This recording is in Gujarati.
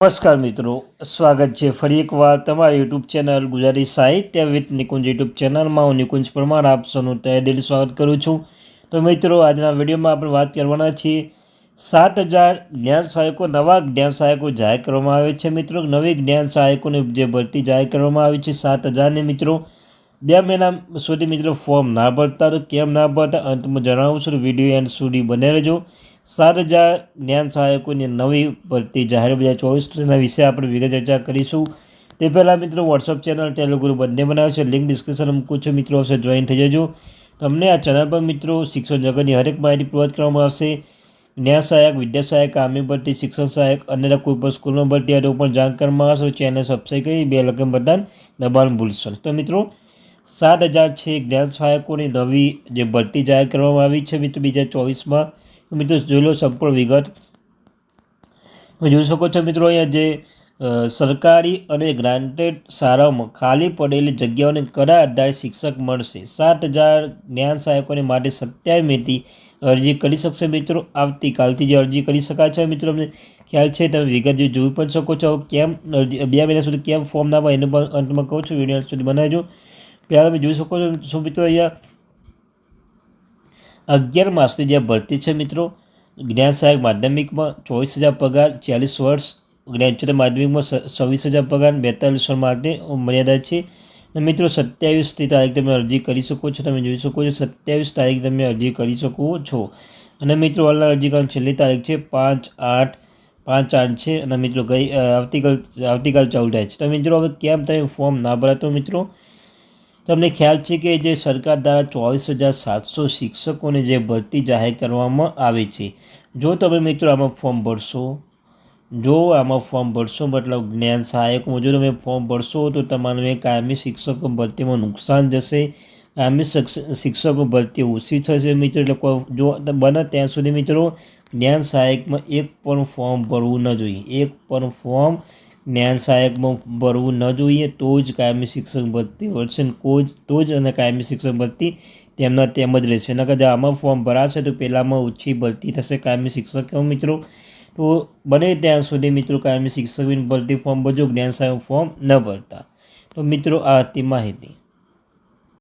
નમસ્કાર મિત્રો, સ્વાગત છે ફરી એકવાર તમારી યુટ્યુબ ચેનલ ગુજરાતી સાહિત્ય વિથ નિકુંજ યુટ્યુબ ચેનલમાં. હું નિકુંજ પરમાર, આપ સૌનું તહે દિલ સ્વાગત કરું છું. તો મિત્રો, આજના વિડીયોમાં આપણે વાત કરવાના છીએ સાત હજાર જ્ઞાન સહાયકો, નવા જ્ઞાન સહાયકો જાહેર કરવામાં આવે છે મિત્રો. નવી જ્ઞાન સહાયકોની જે ભરતી જાહેર કરવામાં આવી છે સાત હજારની મિત્રો. બે મહિના સુધી મિત્રો ફોર્મ ના ભરતા, તો કેમ ના ભરતા, અંતમાં જણાવું છું. વીડિયો એન્ડ સુધી બને રહેજો. સાત હજાર જ્ઞાન સહાયકોની નવી ભરતી જાહેર બે હજાર ચોવીસ તેના વિશે આપણે વિગત ચર્ચા કરીશું. તે પહેલાં મિત્રો વોટ્સઅપ ચેનલ ટેલિગ્રુપ બંને બનાવે છે. લિંક ડિસ્ક્રિપ્શન મૂકું છું. મિત્રો હશે જોઈન થઈ જજો. તમને આ ચેનલ પર મિત્રો, શિક્ષણ જગતની હરેક માહિતી પ્રોવાઈડ કરવામાં આવશે. જ્ઞાન સહાયક, વિદ્યા સહાયક, આર્મી ભરતી, શિક્ષણ સહાયક, અન્ય કોઈ પણ સ્કૂલમાં ભરતી તો પણ જાણ કરવામાં આવશે. ચેનલ સબસ્ક્રાઈબ કરી બે લગન બટન દબાણ ભૂલશો. તો મિત્રો, સાત હજાર છે જ્ઞાન સહાયકોની નવી જે ભરતી જાહેર કરવામાં આવી છે મિત્રો, બે હજાર ચોવીસમાં મિત્રો જોઈ લો સંપૂર્ણ વિગત. તમે જોઈ શકો છો મિત્રો અહીંયા જે સરકારી અને ગ્રાન્ટેડ શાળાઓમાં ખાલી પડેલી જગ્યાઓને કરા આધારે શિક્ષક મળશે. સાત હજાર જ્ઞાન સહાયકોને માટે સત્યાવીસ મેથી અરજી કરી શકશે મિત્રો. આવતીકાલથી જે અરજી કરી શકાય છે મિત્રો અમને. ખ્યાલ છે તમે વિગત જે જોઈ પણ શકો છો. કેમ અરજી, બે મહિના સુધી કેમ ફોર્મ ના હોય એને પણ અંતમાં કહું છું. વીડિયો સુધી બનાવજો. પહેલાં તમે જોઈ શકો છો મિત્રો અહીંયા અગિયાર માસની જે ભરતી છે મિત્રો, જ્ઞાન સહાયક માધ્યમિકમાં ચોવીસ હજાર પગાર, ચાલીસ વર્ષ, જ્ઞાન માધ્યમિકમાં છવ્વીસ હજાર પગાર, બેતાલીસ વર્ષ માટે મર્યાદા છે. મિત્રો, સત્યાવીસથી તારીખ તમે અરજી કરી શકો છો, તમે જોઈ શકો છો, સત્યાવીસ તારીખ તમે અરજી કરી શકો છો. અને મિત્રો, હાલના અરજી કરવાની છેલ્લી તારીખ છે, પાંચ આઠ પાંચ આઠ છે. અને મિત્રો, ગઈ આવતીકાલ આવતીકાલ થાય છે. તો મિત્રો, હવે કેમ તમે ફોર્મ ના ભરાતો મિત્રો? તમને ખ્યાલ છે કે જે સરકાર દ્વારા ચોવીસ હજાર સાતસો શિક્ષકોને જે ભરતી જાહેર કરવામાં આવી છે. જો તમે મિત્રો આમાં ફોર્મ ભરશો, જો આમાં ફોર્મ ભરશો, મતલબ જ્ઞાન સહાયકમાં જો તમે ફોર્મ ભરશો તો તમારે કાયમી શિક્ષકો ભરતીમાં નુકસાન જશે. કાયમી શિક્ષકો ભરતી ઓછી થશે મિત્રો. એટલે જો બને ત્યાં સુધી મિત્રો જ્ઞાન સહાયકમાં એક પણ ફોર્મ ભરવું ન જોઈએ. એક પણ ફોર્મ જ્ઞાન સહાયકમાં ભરવું ન જોઈએ, તો જ કાયમી શિક્ષક ભરતી વધશે ને જ તો જ અને કાયમી શિક્ષક ભરતી તેમના તેમ જ રહેશે. નકર જો આમાં ફોર્મ ભરાશે તો પહેલાંમાં ઓછી ભરતી થશે કાયમી શિક્ષક મિત્રો? તો બને ત્યાં સુધી મિત્રો કાયમી શિક્ષક ભરતી ફોર્મ ભરજો જ્ઞાન સહાયક ફોર્મ ન ભરતા. તો મિત્રો આ હતી માહિતી.